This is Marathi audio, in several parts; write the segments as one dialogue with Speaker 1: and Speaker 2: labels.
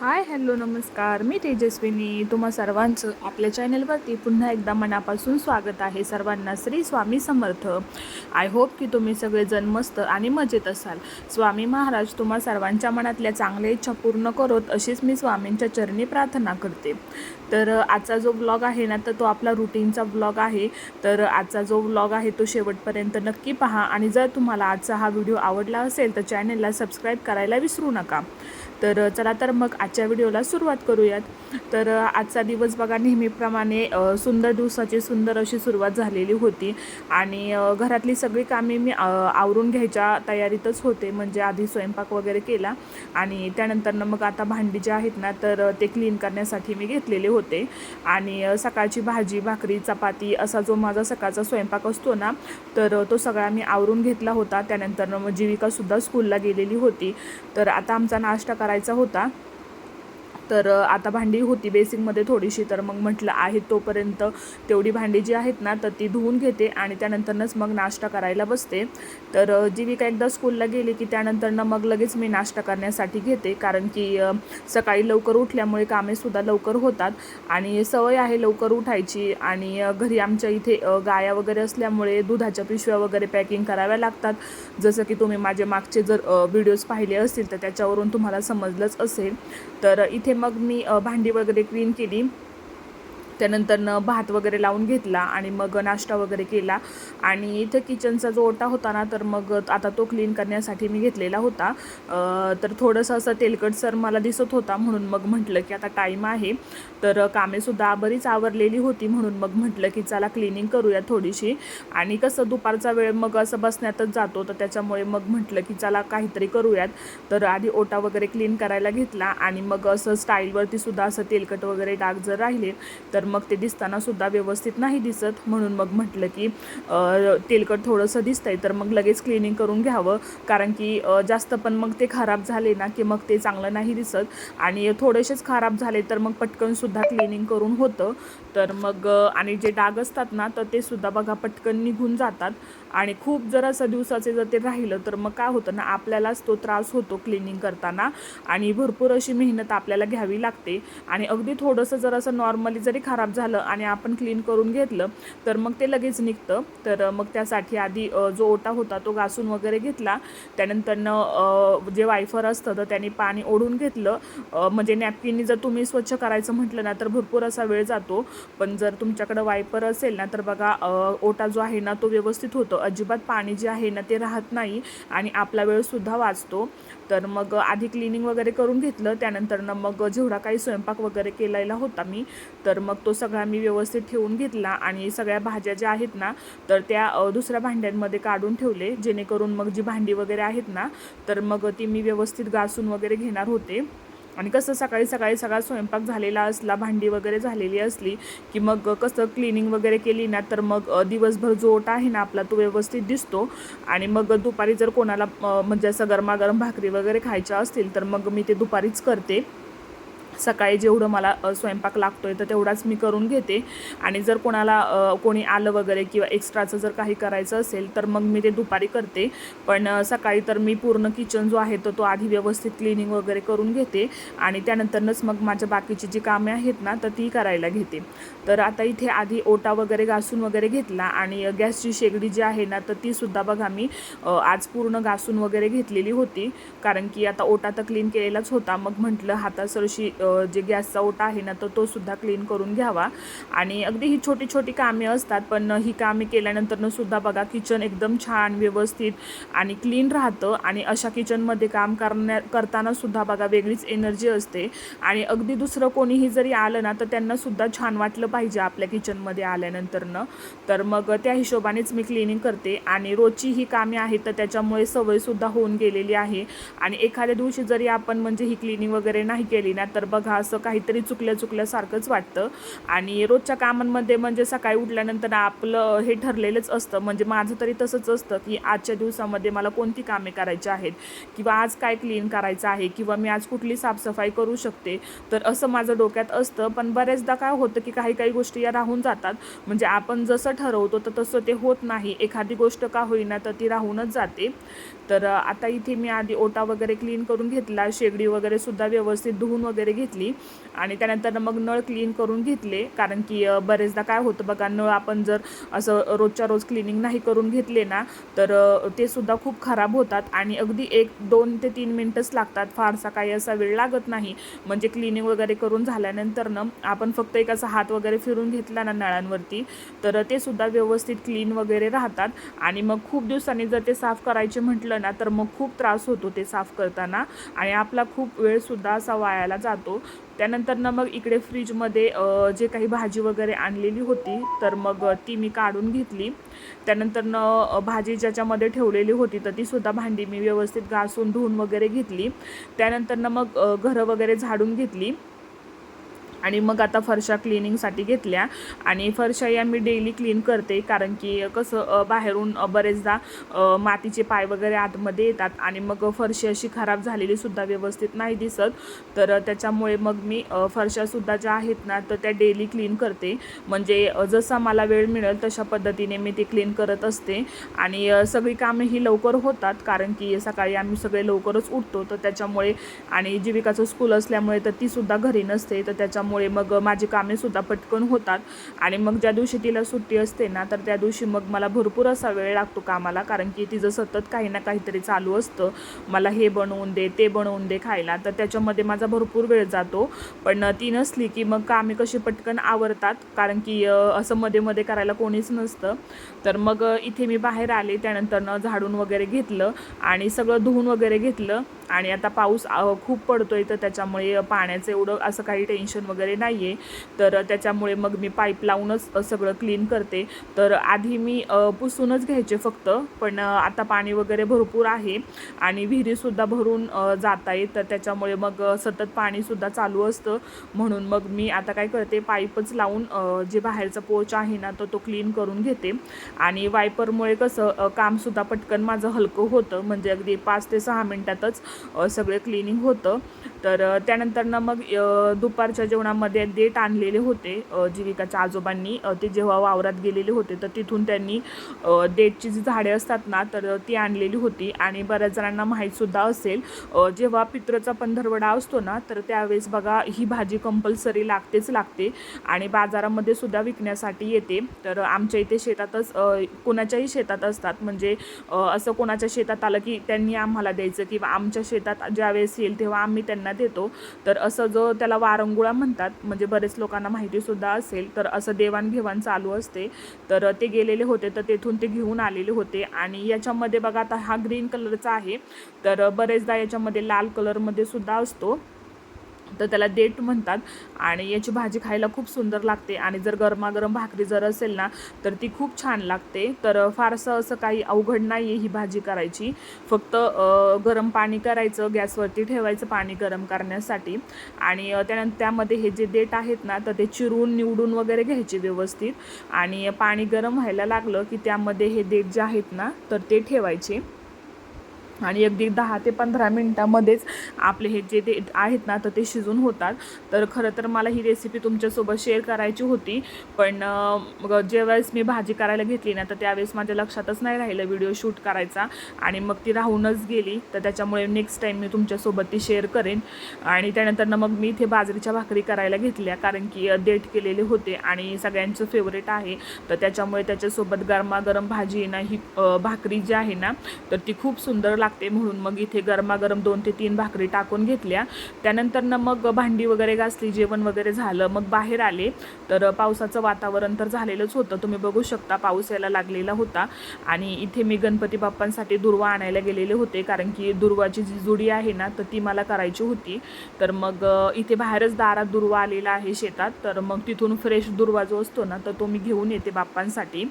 Speaker 1: हाय हॅलो नमस्कार. मी तेजस्विनी. तुम्हा सर्वांचं आपल्या चॅनलवरती पुन्हा एकदा मनापासून स्वागत आहे. सर्वांना श्री स्वामी समर्थ. आय होप की तुम्ही सगळेजण मस्त आणि मजेत असाल. स्वामी महाराज तुम्हा सर्वांच्या मनातल्या चांगल्या इच्छा पूर्ण करोत अशीच मी स्वामींच्या चरणी प्रार्थना करते. तर आजचा जो ब्लॉग आहे ना तर तो आपला रुटीनचा ब्लॉग आहे. तर आजचा जो ब्लॉग आहे तो शेवटपर्यंत नक्की पहा. आणि जर तुम्हाला आजचा हा व्हिडिओ आवडला असेल तर चॅनलला सबस्क्राईब करायला विसरू नका. तर चला तर मग आजच्या व्हिडिओला सुरुवात करूयात. तर आजचा दिवस बघा नेहमीप्रमाणे सुंदर दिवसाची सुंदर अशी सुरुवात झालेली होती. आणि घरातली सगळी कामे मी आवरून घ्यायच्या तयारीतच होते. म्हणजे आधी स्वयंपाक वगैरे केला आणि त्यानंतरनं मग आता भांडी जे आहेत ना तर ते क्लीन करण्यासाठी मी घेतलेले होते. आणि सकाळची भाजी भाकरी चपाती असा जो माझा सकाळचा स्वयंपाक असतो ना तर तो सगळा मी आवरून घेतला होता. त्यानंतरनं मग जीविकासुद्धा स्कूलला गेलेली होती. तर आता आमचा नाश्ता करायचा होता. तर आता भांडी होती बेसिकमध्ये थोडीशी तर मग म्हटलं आहे तोपर्यंत तेवढी भांडी जी आहेत ना तर ती धुवून घेते आणि त्यानंतरनंच मग नाश्ता करायला बसते. तर जीविका एकदा स्कूलला गेली की त्यानंतरनं मग लगेच मी नाश्ता करण्यासाठी घेते. कारण की सकाळी लवकर उठल्यामुळे कामेसुद्धा लवकर होतात आणि सवय आहे लवकर उठायची आणि घरी आमच्या इथे गाया वगैरे असल्यामुळे दुधाच्या पिशव्या वगैरे पॅकिंग कराव्या लागतात. जसं की तुम्ही माझे मागचे जर व्हिडिओज पाहिले असतील तर त्याच्यावरून तुम्हाला समजलंच असेल. तर इथे मग मी भांडी वगैरे क्लीन केली. त्यानंतरनं भात वगैरे लावून घेतला आणि मग नाश्ता वगैरे केला. आणि इथं किचनचा जो ओटा होता ना तर मग आता तो क्लीन करण्यासाठी मी घेतलेला होता. तर थोडंसं असं तेलकट सर मला दिसत होता म्हणून मग म्हटलं की आता टाईम आहे. तर कामेसुद्धा बरीच आवरलेली होती म्हणून मग म्हटलं की चला क्लिनिंग करूया थोडीशी. आणि कसं दुपारचा वेळ मग असं बसण्यातच जातो तर त्याच्यामुळे मग म्हटलं की चला काहीतरी करूयात. तर आधी ओटा वगैरे क्लीन करायला घेतला आणि मग असं स्टाईलवरती सुद्धा असं तेलकट वगैरे डाग जर राहिले तर मग ते दिसताना सुद्धा व्यवस्थित नाही दिसत. म्हणून मग म्हटलं की तेलकट थोडंसं दिसतंय. तर मग लगेच क्लिनिंग करून घ्यावं. कारण की जास्त पण मग ते खराब झाले ना की मग ते चांगलं नाही दिसत. आणि थोडेसेच खराब झाले तर मग पटकन सुद्धा क्लिनिंग करून होतं. तर मग आणि जे डाग असतात ना तर ते सुद्धा बघा पटकन निघून जातात. आणि खूप जर असं दिवसाचे जर ते राहिलं तर मग काय होतं ना आपल्यालाच तो त्रास होतो क्लिनिंग करताना. आणि भरपूर अशी मेहनत आपल्याला घ्यावी लागते. आणि अगदी थोडंसं जर असं नॉर्मली जरी खराब झालं आणि आपण क्लीन करून घेतलं तर मग ते लगेच निघतं. तर मग त्यासाठी आधी जो ओटा होता तो घासून वगैरे घेतला. त्यानंतरनं जे वायफर असतं तर त्याने पाणी ओढून घेतलं. म्हणजे नॅपकिननी जर तुम्ही स्वच्छ करायचं म्हटलं ना तर भरपूर असा वेळ जातो. पण जर तुमच्याकडं वायपर असेल ना तर बघा ओटा जो आहे ना तो व्यवस्थित होतो. अजिबात पाणी जे आहे ना ते राहत नाही आणि आपला वेळसुद्धा वाचतो. तर मग आधी क्लिनिंग वगैरे करून घेतलं. त्यानंतर ना मग जेवढा काही स्वयंपाक वगैरे केलेला होता मी तर मग तो सगळा मी व्यवस्थित ठेवून घेतला. आणि सगळ्या भाज्या ज्या आहेत ना तर त्या दुसऱ्या भांड्यांमध्ये काढून ठेवले. जेणेकरून मग जी भांडी वगैरे आहेत ना तर मग ती मी व्यवस्थित घासून वगैरे घेणार होते. आणि कसं सकाळी सकाळी सगळा स्वयंपाक झालेला असला भांडी वगैरे झालेली असली की मग कसं क्लिनिंग वगैरे केली ना तर मग दिवसभर जो ओटा आहे ना आपला तो व्यवस्थित दिसतो. आणि मग दुपारी जर कोणाला म्हणजे असं गरमागरम भाकरी वगैरे खायच्या असतील तर मग मी ते दुपारीच करते. सकाळी जेवढं मला स्वयंपाक लागतो आहे तर तेवढाच मी करून घेते. आणि जर कोणाला कोणी आलं वगैरे किंवा एक्स्ट्राचं जर काही करायचं असेल तर मग मी ते दुपारी करते. पण सकाळी तर मी पूर्ण किचन जो आहे तर तो आधी व्यवस्थित क्लिनिंग वगैरे करून घेते. आणि त्यानंतरनंच मग माझ्या बाकीची जी कामे आहेत ना तर ती करायला घेते. तर आता इथे आधी ओटा वगैरे घासून वगैरे घेतला आणि गॅसची शेगडी जी आहे ना तर तीसुद्धा बघा मी आज पूर्ण घासून वगैरे घेतलेली होती. कारण की आता ओटा तर क्लीन केलेलाच होता. मग म्हटलं हातासरशी जे गॅसचा ओटा आहे ना तर तो सुद्धा क्लीन करून घ्यावा. आणि अगदी ही छोटी छोटी कामे असतात पण ही कामे केल्यानंतरनं सुद्धा बघा किचन एकदम छान व्यवस्थित आणि क्लीन राहतं. आणि अशा किचनमध्ये काम करण्या करताना सुद्धा बघा वेगळीच एनर्जी असते. आणि अगदी दुसरं कोणीही जरी आलं ना तर त्यांना सुद्धा छान वाटलं पाहिजे आपल्या किचनमध्ये आल्यानंतरनं. तर मग त्या हिशोबानेच मी क्लिनिंग करते. आणि रोजची ही कामे आहेत तर त्याच्यामुळे सवयसुद्धा होऊन गेलेली आहे. आणि एखाद्या दिवशी जरी आपण म्हणजे ही क्लिनिंग वगैरे नाही केली ना तर बघा असं काहीतरी चुकल्या चुकल्यासारखंच वाटतं. आणि रोजच्या कामांमध्ये म्हणजे सकाळी उठल्यानंतर आपलं हे ठरलेलंच असतं. म्हणजे माझं तरी तसंच असतं की आजच्या दिवसामध्ये मला कोणती कामे करायची आहेत? किंवा आज काय क्लीन करायचं आहे? किंवा मी आज कुठली साफसफाई करू शकते? तर असं माझं डोक्यात असतं. पण बऱ्याचदा काय होतं की काही काही गोष्टी या राहून जातात. म्हणजे आपण जसं ठरवतो तर तसं ते होत नाही. एखादी गोष्ट का होईना तर ती राहूनच जाते. तर आता इथे मी आधी ओटा वगैरे क्लीन करून घेतला. शेगडी वगैरे सुद्धा व्यवस्थित धुवून वगैरे घेतली. आणि त्यानंतर मग नळ क्लीन करून घेतले. कारण की बरेचदा काय होतं बघा नळ आपण जर असं रोजच्या रोज क्लिनिंग नाही करून घेतले ना तर ते सुद्धा खूप खराब होतात. आणि अगदी एक दोन ते तीन मिनटंच लागतात. फारसा काही असा वेळ लागत नाही. म्हणजे क्लिनिंग वगैरे करून झाल्यानंतर ना आपण फक्त एक असा हात वगैरे फिरून घेतला ना नळांवरती तर ते सुद्धा व्यवस्थित क्लीन वगैरे राहतात. आणि मग खूप दिवसांनी जर ते साफ करायचे म्हटलं ना तर मग खूप त्रास होतो ते साफ करताना. आणि आपला खूप वेळसुद्धा असा वायाला जातो. त्यानंतर त्यानंतरनं मग इकडे फ्रीजमध्ये जे काही भाजी वगैरे आणलेली होती तर मग ती मी काढून घेतली. त्यानंतरनं भाजी ज्याच्यामध्ये ठेवलेली होती तर तीसुद्धा भांडी मी व्यवस्थित घासून धुवून वगैरे घेतली. त्यानंतरनं मग घरं वगैरे झाडून घेतली. आणि मग आता फरशा क्लिनिंगसाठी घेतल्या. आणि फरशा या मी डेली क्लीन करते कारण की कसं बाहेरून बरेचदा मातीचे पाय वगैरे आतमध्ये येतात आणि मग फरशी अशी खराब झालेली सुद्धा व्यवस्थित नाही दिसत. तर त्याच्यामुळे मग मी फरशासुद्धा ज्या आहेत ना तर त्या डेली क्लीन करते. म्हणजे जसा मला वेळ मिळेल तशा पद्धतीने मी ते क्लीन करत असते. आणि सगळी कामे ही लवकर होतात कारण की सकाळी आम्ही सगळे लवकरच उठतो. तर त्याच्यामुळे आणि जीविकाचं स्कूल असल्यामुळे तर तीसुद्धा घरी नसते. तर त्याच्यामुळे मग माझी कामेसुद्धा पटकन होतात. आणि मग ज्या दिवशी तिला सुट्टी असते ना तर त्या दिवशी मग मला भरपूर असा वेळ लागतो कामाला. कारण की तिचं सतत काही ना काहीतरी चालू असतं. मला हे बनवून दे ते बनवून दे खायला. तर त्याच्यामध्ये माझा भरपूर वेळ जातो. पण ती नसली की मग कामे कशी पटकन आवरतात. कारण की असं मध्ये मध्ये करायला कोणीच नसतं. तर मग इथे मी बाहेर आले. त्यानंतरनं झाडून वगैरे घेतलं. आणि सगळं धुवून वगैरे घेतलं. आणि आता पाऊस खूप पडतो आहे तर त्याच्यामुळे पाण्याचं एवढं असं काही टेन्शन वगैरे नाही आहे तर त्याच्यामुळे मग मी पाईप लावूनच सगळं क्लीन करते. तर आधी मी पुसूनच घ्यायचे फक्त पण आता पाणी वगैरे भरपूर आहे आणि विहिरीसुद्धा भरून जात आहे तर त्याच्यामुळे मग सतत पाणीसुद्धा चालू असतं. म्हणून मग मी आता काय करते पाईपच लावून जे बाहेरचा पोच आहे ना तो तो क्लीन करून घेते. आणि वायपरमुळे कसं कामसुद्धा पटकन माझं हलकं होतं. म्हणजे अगदी पाच ते सहा मिनटातच सगळे क्लिनिंग होतं. तर त्यानंतरनं त्यानंतर ना मग दुपारच्या जेवणामध्ये देठ आणलेले होते जीविकाच्या आजोबांनी. ते जेव्हा वावरात गेलेले होते तर तिथून त्यांनी देटची देठची जी झाडे असतात ना तर ती आणलेली होती. आणि बऱ्याच जणांना माहीतसुद्धा असेल जेव्हा पित्रचा पंधरवडा असतो ना तर त्यावेळेस बघा ही भाजी कंपल्सरी लागतेच लागते. आणि बाजारामध्ये सुद्धा विकण्यासाठी येते. तर आमच्या इथे शेतातच कोणाच्याही शेतात असतात. म्हणजे असं कोणाच्या शेतात आलं की त्यांनी आम्हाला द्यायचं किंवा आमच्या शेतात ज्यावेळेस येईल तेव्हा आम्ही त्यांना देतो. तर असं जो त्याला वारंगुळा म्हणतात म्हणजे बरेच लोकांना माहितीसुद्धा असेल तर असं देवाणघेवाण चालू असते. तर ते गेलेले होते तर तेथून ते घेऊन आलेले होते. आणि याच्यामध्ये बघा आता हा ग्रीन कलरचा आहे. तर बरेचदा याच्यामध्ये लाल कलरमध्ये सुद्धा असतो. तर त्याला देठ म्हणतात. आणि याची भाजी खायला खूप सुंदर लागते. आणि जर गरमागरम भाकरी जर असेल ना तर ती खूप छान लागते. तर फारसं असं काही अवघड नाही आहे ही भाजी करायची. फक्त गरम पाणी करायचं गॅसवरती ठेवायचं पाणी गरम करण्यासाठी. आणि त्यानंतर त्यामध्ये हे जे देठ आहेत ना तर ते चिरून निवडून वगैरे घ्यायचे व्यवस्थित. आणि पाणी गरम व्हायला लागलं की त्यामध्ये हे देठ जे आहेत ना तर ते ठेवायचे. आणि अगदी दहा ते पंधरा मिनटामध्येच आपले हे जे ते आहेत ना तर ते शिजून होतात. तर खरं तर मला ही रेसिपी तुमच्यासोबत शेअर करायची होती. पण मग ज्यावेळेस मी भाजी करायला घेतली ना तर त्यावेळेस माझ्या लक्षातच नाही राहिलं व्हिडिओ शूट करायचा. आणि मग ती राहूनच गेली. तर त्याच्यामुळे नेक्स्ट टाईम मी तुमच्यासोबत ती शेअर करेन. आणि त्यानंतर ना मग मी इथे बाजरीच्या भाकरी करायला घेतल्या. कारण की डेट केलेले होते आणि सगळ्यांचं फेवरेट आहे. तर त्याच्यामुळे त्याच्यासोबत गरमागरम भाजी ना ही भाकरी जी आहे ना तर ती खूप सुंदर लागते. म्हणून. मग इथे गरमागरम दोन ते तीन भाकरी टाकून घेतल्या. त्यानंतर ना मग भांडी वगैरे घासली जेवण वगैरे झालं. मग बाहेर आले. तर पावसाचं वातावरण तर झालेलंच होतं. तुम्ही बघू शकता पाऊस यायला लागलेला होता. आणि इथे मी गणपती बाप्पांसाठी दुर्वा आणायला गेलेले होते. कारण की दुर्वाची जी जुडी आहे ना तर ती मला करायची होती. तर मग इथे बाहेरच दारात दुर्वा आलेला आहे शेतात. तर मग तिथून फ्रेश दुर्वा जो असतो ना तर तो मी घेऊन येते बाप्पांसाठी.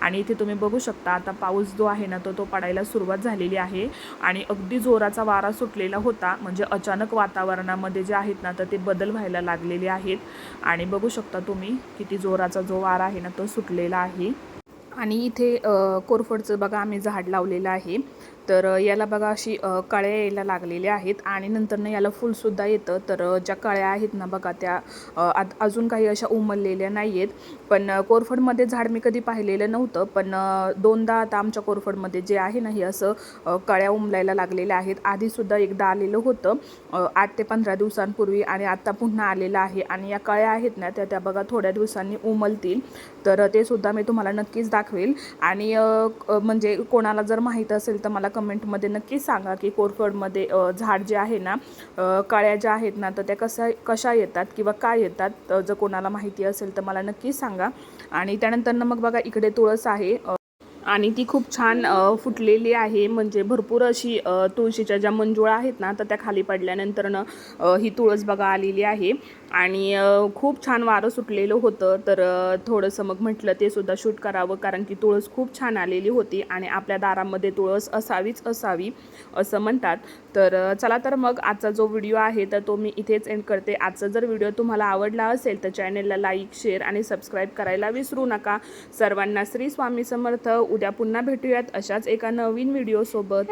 Speaker 1: आणि इथे तुम्ही बघू शकता आता पाऊस जो आहे ना तो तो पडायला सुरुवात झालेली आहे. आणि अगदी जोराचा वारा सुटलेला होता. म्हणजे अचानक वातावरणामध्ये जे आहेत ना तर ते बदल व्हायला लागलेले आहेत. आणि बघू शकता तुम्ही किती जोराचा जो वारा आहे ना तो सुटलेला आहे. आणि इथे कोरफडचं बघा आम्ही झाड लावलेलं आहे. तर याला बघा अशी कळ्या यायला लागलेल्या आहेत आणि नंतरनं याला फुलसुद्धा येतं. तर ज्या कळ्या आहेत ना बघा त्या आत- अजून काही अशा उमललेल्या नाही आहेत पण कोरफडमध्ये झाड मी कधी पाहिलेलं नव्हतं. पण दोनदा आता आमच्या कोरफडमध्ये जे आहे ना हे असं कळ्या उमलायला लागलेल्या आहेत. आधीसुद्धा एकदा आलेलं होतं आठ ते पंधरा दिवसांपूर्वी आणि आत्ता पुन्हा आलेलं आहे. आणि या कळ्या आहेत ना त्या त्या बघा थोड्या दिवसांनी उमलतील. तर ते सुद्धा मी तुम्हाला नक्कीच दाखवेल. आणि म्हणजे कोणाला जर माहीत असेल तर मला कमेंटमध्ये नक्कीच सांगा की कोरफडमध्ये झाड जे आहे ना कळ्या ज्या आहेत ना तर त्या कसा कशा येतात किंवा काय येतात जर कोणाला माहिती असेल तर मला नक्कीच सांगा. आणि त्यानंतर मग बघा इकडे तुळस आहे आणि ती खूप छान फुटलेली आहे. म्हणजे भरपूर अशी तुळशीच्या ज्या मंजुळा आहेत ना तर त्या खाली पडल्यानंतरनं ही तुळस बघा आलेली आहे. आणि खूप छान वारं सुटलेलं होतं. तर थोडंसं मग म्हटलं ते सुद्धा शूट करावं कारण की तुळस खूप छान आलेली होती आणि आपल्या दारामध्ये तुळस असावीच असावी असं म्हणतात. तर चला तर मग आजचा जो व्हिडिओ आहे तर तो मी इथेच एंड करते. आजचा जर व्हिडिओ तुम्हाला आवडला असेल तर चॅनेलला लाईक शेअर आणि सबस्क्राईब करायला विसरू नका. सर्वांना श्री स्वामी समर्थ. उद्या पुन्हा भेटूयात अशाच एका नवीन व्हिडिओसोबत.